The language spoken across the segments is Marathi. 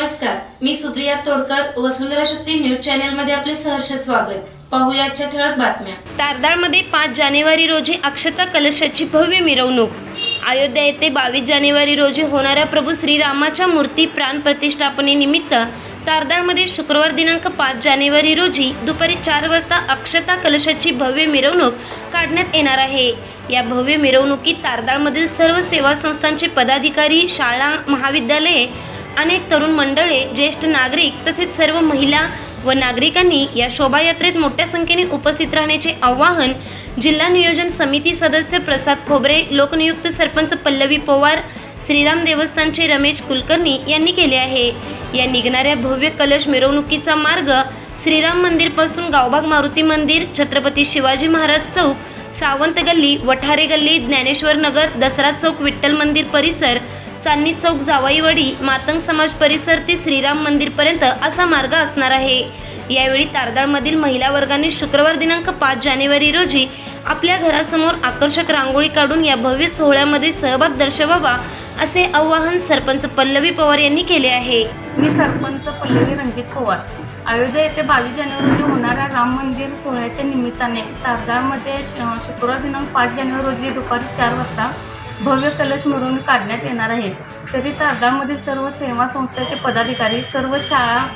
नमस्कार मी सुप्रिया तोडकर वसुंधरा शक्ती न्यूज चॅनलमध्ये आपले सहर्ष स्वागत. पाहुयाच्या ठळक बातम्या. तारदाळमध्ये पाच जानेवारी रोजी अक्षता कलशाची भव्य मिरवणूक. अयोध्या येथे बावीस जानेवारी रोजी होणाऱ्या प्रभू श्रीरामाच्या मूर्ती प्राण प्रतिष्ठापनेनिमित्त तारदाळमध्ये शुक्रवार दिनांक पाच जानेवारी रोजी दुपारी चार वाजता अक्षता कलशाची भव्य मिरवणूक काढण्यात येणार आहे. या भव्य मिरवणुकीत तारदाळमधील सर्व सेवा संस्थांचे पदाधिकारी शाळा महाविद्यालये अनेक तरुण मंडळे ज्येष्ठ नागरिक तसेच सर्व महिला व नागरिकांनी या शोभायात्रेत मोठ्या संख्येने उपस्थित राहण्याचे आवाहन जिल्हा नियोजन समिती सदस्य प्रसाद खोबरे लोकनियुक्त सरपंच पल्लवी पवार श्रीराम देवस्थानचे रमेश कुलकर्णी यांनी केले आहे. या निघणाऱ्या भव्य कलश मिरवणुकीचा मार्ग श्रीराम मंदिरपासून गावभाग मारुती मंदिर छत्रपती शिवाजी महाराज चौक सावंत गल्ली वठारे गल्ली ज्ञानेश्वर नगर दसरा चौक विठ्ठल मंदिर परिसर चांदणी चौक जावाईवाडी मातंग समाज परिसर ते श्रीराम मंदिरपर्यंत असा मार्ग असणार आहे. यावेळी तारदाळमधील महिला वर्गाने शुक्रवार दिनांक पाच जानेवारी रोजी आपल्या घरासमोर आकर्षक रांगोळी काढून या भव्य सोहळ्यामध्ये सहभाग दर्शवावा असे आवाहन सरपंच पल्लवी पवार यांनी केले आहे. मी सरपंच पल्लवी रणजित पवार. अयोध्या येथे बावीस जानेवारी रोजी होणाऱ्या राम मंदिर सोहळ्याच्या निमित्ताने तारदाळमध्ये श- शुक्रवार दिनांक पाच जानेवारी रोजी दुपारी चार वाजता भव्य कलश मिरवणूक काढण्यात येणार आहे. तरी तारदाळमधील सर्व सेवा संस्थेचे पदाधिकारी सर्व शाळा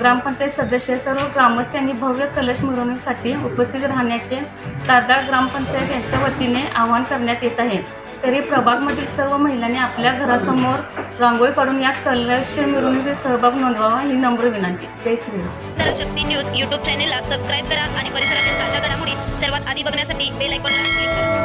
ग्रामपंचायत सदस्य सर्व ग्रामस्थ यांनी भव्य कलश मिरवणुकीसाठी उपस्थित राहण्याचे तारदाळ ग्रामपंचायत यांच्या वतीने आवाहन करण्यात येत आहे. तरी प्रभागमधील सर्व महिलांनी आपल्या घरासमोर रांगोळी काढून या कलश मिरवणुकीत सहभाग नोंदवावा ही नम्र विनंती. जय श्रीराम शक्ती न्यूज यूट्यूब चॅनेलला सबस्क्राईब करा आणि परिसरातील ताज्या घडामोडी सर्वात आधी बघण्यासाठी बेल आयकॉनला क्लिक करा.